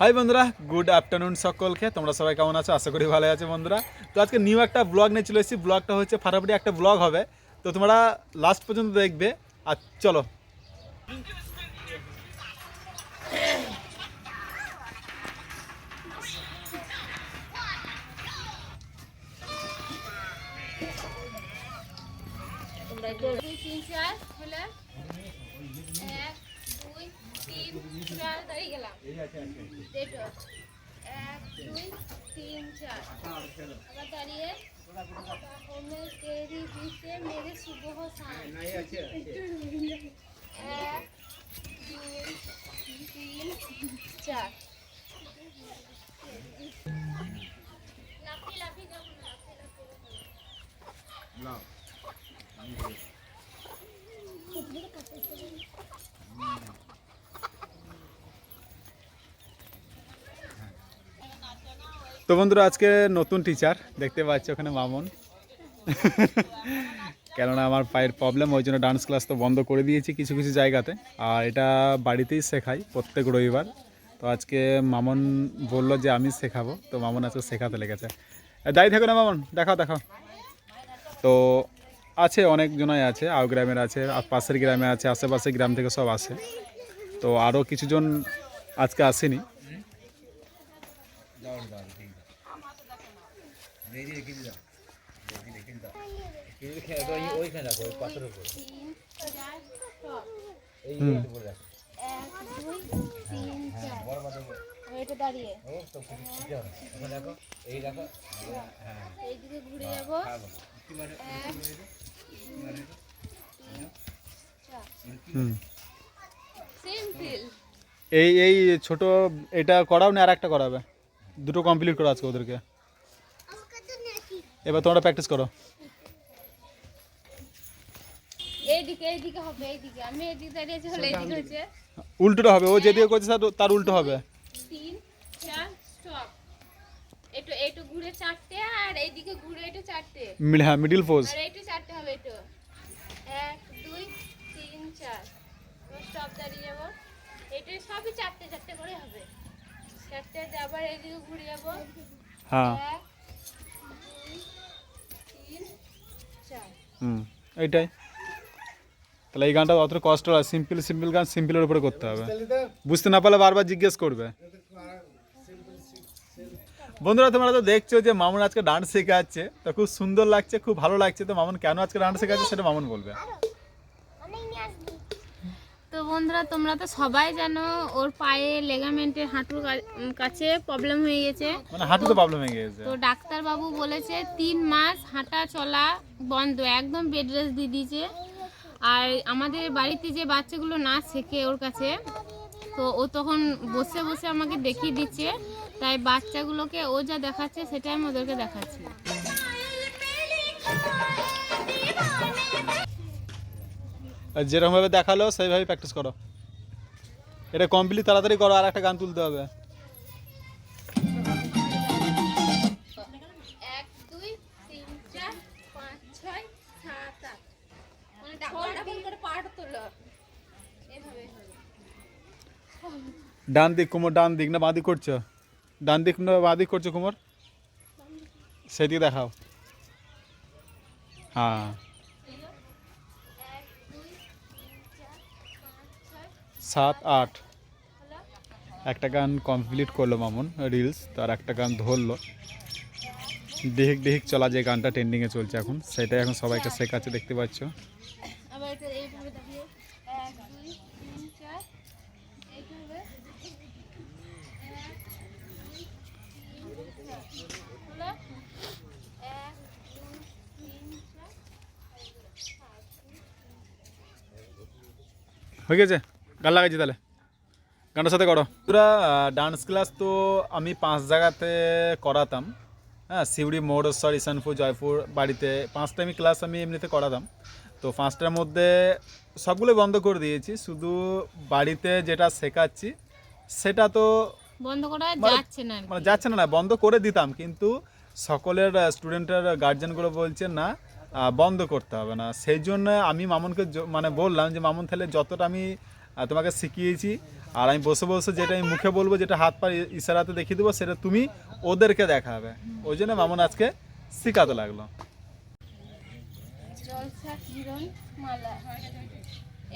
High বন্ধুরা। Good afternoon সকলকে। তোমরা সবাই কেমন আছো? আশা করি ভালো আছে বন্ধুরা। তো আজকে নিউ একটা ব্লগ নিয়ে চলে এসেছি। ব্লগটা হচ্ছে ফাটাফাটি একটা ব্লগ হবে। তো তোমরা লাস্ট পর্যন্ত দেখবে। আর চলো। গেলাম এক দুই তিন চার আবার দাঁড়িয়ে মেরে শুভ এক দুই তিন চার লাফি লাফি যাব না লাফি লাফি যাব না। তো বন্ধুরা আজকে নতুন টিচার দেখতে পাচ্ছি ওখানে মামন। কেননা আমার পায়ের প্রবলেম ওই জন্য ডান্স ক্লাস তো বন্ধ করে দিয়েছি কিছু কিছু জায়গাতে। আর এটা বাড়িতেই শেখাই প্রত্যেক রবিবার। তো আজকে মামন বলল যে আমি শেখাবো। তো মামন আজকে শেখাতে লেগেছে। এ, দাঁড়িয়ে থাকো না মামন দেখাও দেখাও। তো আছে অনেক জনাই আছে আও গ্রামের আছে আর পাশের গ্রামে আছে আশেপাশের গ্রাম থেকে সব আসে। তো আরও কিছুজন আজকে আসেনি। এই এই ছোট এটা করাও না? আর একটা করাবে। দুটো কমপ্লিট করো আজকে ওদেরকে। এবার তোমরা প্র্যাকটিস করো। এইদিকে এইদিকে হবে এইদিকে। আমি এইদিকে দাঁড়িয়েছি হলে এইদিকে হচ্ছে উল্টোটা হবে। ও যেদিকে করছে তার- উল্টো হবে। তিন চার স্টপ একটু একটু ঘুরে চারটে আর এইদিকে ঘুরে একটু চারটে। হ্যাঁ মিডিল পোজ আর এইটু চারটে হবে এক দুই তিন চার। স্টপ দাঁড়িয়ে যাব। সবই চারটে চারটে করে হবে। চারটে আবার এইদিকে ঘুরে যাব। হ্যাঁ এক দুই তিন চার হুম। এইটাই। তাহলে এই গানটা অত কষ্ট হয় সিম্পল সিম্পল গান সিম্পলের উপরে করতে হবে। বুঝতে না পারলে বারবার জিজ্ঞেস করবে। বন্ধুরা, তোমরা তো দেখছ যে মামুন আজকে ডান্স শেখাচ্ছে। তো খুব সুন্দর লাগছে, খুব ভালো লাগছে। তো মামুন কেন আজকে ডান্স শেখাচ্ছে সেটা মামুন বলবে। তো বন্ধুরা তোমরা তো সবাই জানো ওর পায়ে লেগামেন্টের হাঁটুর কাছে প্রবলেম হয়ে গেছে। মানে হাঁটুতে প্রবলেম হয়ে গিয়েছে তো ডাক্তার বাবু বলেছে তিন মাস হাঁটা চলা বন্ধ একদম বেড রেস্ট দিয়ে দিয়েছে। আর আমাদের বাড়িতে যে বাচ্চাগুলো না শেখে ওর কাছে তো ও তখন বসে বসে আমাকে দেখিয়ে দিচ্ছে। তাই বাচ্চাগুলোকে ও যা দেখাচ্ছে সেটাই আমি ওদেরকে দেখাচ্ছি। যেরকমভাবে দেখাল সেইভাবে প্র্যাকটিস করো। এটা কমপ্লিট তাড়াতাড়ি করো আর একটা গান তুলতে হবে। মানে ডান দিক কুমোর ডান দিক। না বাঁ দিক করছ? ডান দিক না বাঁ দিক করছ কুমোর? সেদিকে দেখাও। হ্যাঁ এক দুই তিন চার পাঁচ ছয় সাত আট। একটা গান কমপ্লিট করল মামুন রিলস তার একটা গান ধরলো। ডিহিক ডিহিক চলা যে গানটা ট্রেন্ডিংয়ে চলছে এখন সেটাই এখন সবাইকে শেখাচ্ছে দেখতে পাচ্ছ। হয়ে গেছে? গান লাগাইছি তাহলে গানটার সাথে করো পুরা ডান্স ক্লাস তো আমি পাঁচ জায়গাতে করাতাম হ্যাঁ সিউড়ি মোড়েশ্বর ইসানপুর জয়পুর বাড়িতে পাঁচটা আমি ক্লাস আমি এমনিতে করাতাম তো পাঁচটার মধ্যে সবগুলো বন্ধ করে দিয়েছি শুধু বাড়িতে যেটা শেখাচ্ছি সেটা তো বন্ধ করা মানে- যাচ্ছে না মানে যাচ্ছে না না বন্ধ করে দিতাম কিন্তু সকলের স্টুডেন্টের গার্জেনগুলো বলছে না বন্ধ করতে হবে না সেই জন্য আমি মামুনকে মানে বললাম যে মামুন তাহলে যতটা আমি তোমাকে শিখিয়েছি। আর আমি বসে বসে যেটা আমি মুখে বলব, যেটা হাত পা ইশারাতে দেখিয়ে দেবো, সেটা তুমি ওদেরকে দেখাবে। ওই জন্য মামুন আজকে শিখাতে লাগল।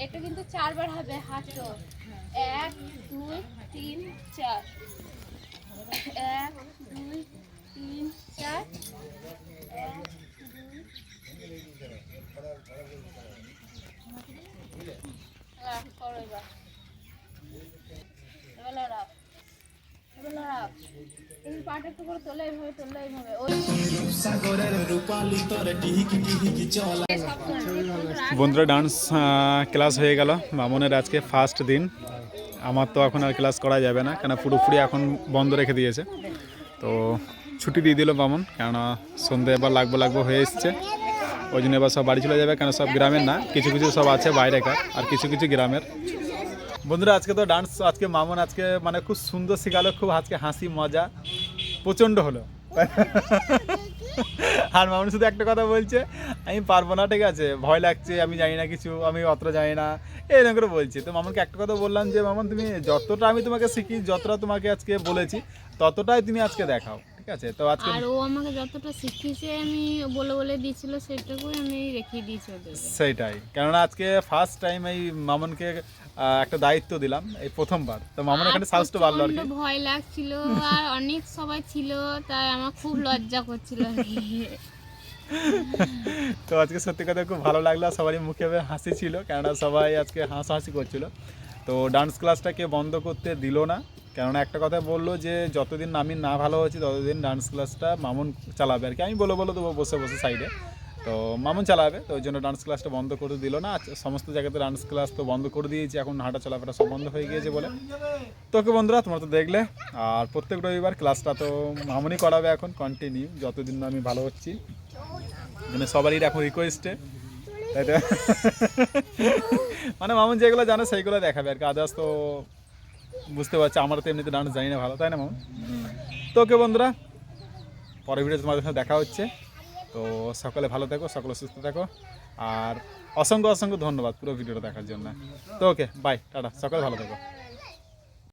এটা কিন্তু চারবার হবে এক, দুই, তিন, চার। এক, দুই, তিন, চার এক দুই রাখ, করো এবার। এবার লড়াও। এবার লড়াও। তুমি করে তোলে এইভাবে তোলে এইভাবে বন্ধুরা ডান্স ক্লাস হয়ে গেল। মামনের আজকে ফার্স্ট দিন। আমার তো এখন আর ক্লাস করা যাবে না কেন পুরোপুরি এখন বন্ধ রেখে দিয়েছে। তো ছুটি দিয়ে দিল মামন কেননা সন্ধে এবার লাগবো লাগবো হয়ে এসছে। ওই জন্য এবার সব বাড়ি চলে যাবে কেন সব গ্রামের না কিছু কিছু সব আছে বাইরেকার আর কিছু কিছু গ্রামের। বন্ধুরা আজকে তো ডান্স আজকে মামন আজকে মানে খুব সুন্দর শেখালো খুব আজকে হাসি মজা। প্রচণ্ড হলো। আর মামুন শুধু একটা কথা বলছে, আমি পারব না, ঠিক আছে, ভয় লাগছে, আমি জানি না কিছু, আমি অতটা জানি না, এরকম করে বলছি। তো মামুনকে একটা কথা বললাম যে, মামুন, তুমি যতটা আমি তোমাকে শিখি, যতটা তোমাকে আজকে বলেছি, ততটাই তুমি আজকে দেখাও। ঠিক আছে? তো আজকে আর ও আমাকে যতটা শিখিয়েছে আমি বলে বলে দিয়েছিল সেটাকেই আমি রেখে দিয়েছি ওদের। সেইটাই। কেননা আজকে ফার্স্ট টাইম এই মামুনকে একটা দায়িত্ব দিলাম এই প্রথমবার। তো মামুন এখানে সাহসটা বাড়লো আর কি। ভয় লাগছিল আর অনেক সবাই ছিল তাই আমার খুব লজ্জা করছিল আর কি। তো আজকে সত্যি কথা খুব ভালো লাগল সবারই মুখে হাসি ছিল কেননা সবাই আজকে হাসাহাসি করছিল। তো ডান্স ক্লাসটাকে বন্ধ করতে দিল না। কেননা একটা কথা বলল যে, যতদিন আমি না ভালো হচ্ছি ততদিন ডান্স ক্লাসটা মামুন চালাবে আর কি। আমি বলে বলে দেবো বসে বসে সাইডে তো মামুন চালাবে, তো ওই জন্য ডান্স ক্লাসটা বন্ধ করে দিল না। আর সমস্ত জায়গাতে ডান্স ক্লাস তো বন্ধ করে দিয়েছি, এখন হাঁটা চলাফেরা সব বন্ধ হয়ে গিয়েছে বলে। তোকে বন্ধুরা, তোমরা তো দেখলে, আর প্রত্যেক রবিবার ক্লাসটা তো মামুনই করাবে এখন কন্টিনিউ যতদিন আমি ভালো হচ্ছি। মানে সবারই এখন রিকোয়েস্টে তাই তো? মানে মামুন যেগুলো জানে সেইগুলো দেখাবে আর কি। আদার্স তো বুঝতে পারছি, আমার তো এমনিতে ডান্স জানি না ভালো, তাই না মামুন? তো ওকে বন্ধুরা, পরের ভিডিও তোমাদের সাথে দেখা হচ্ছে। তো সকলে ভালো থাকো, সকলে সুস্থ থাকো। আর অসংখ্য অসংখ্য ধন্যবাদ পুরো ভিডিওটা দেখার জন্য। তো ওকে বাই টাটা, সকলে ভালো থাকো।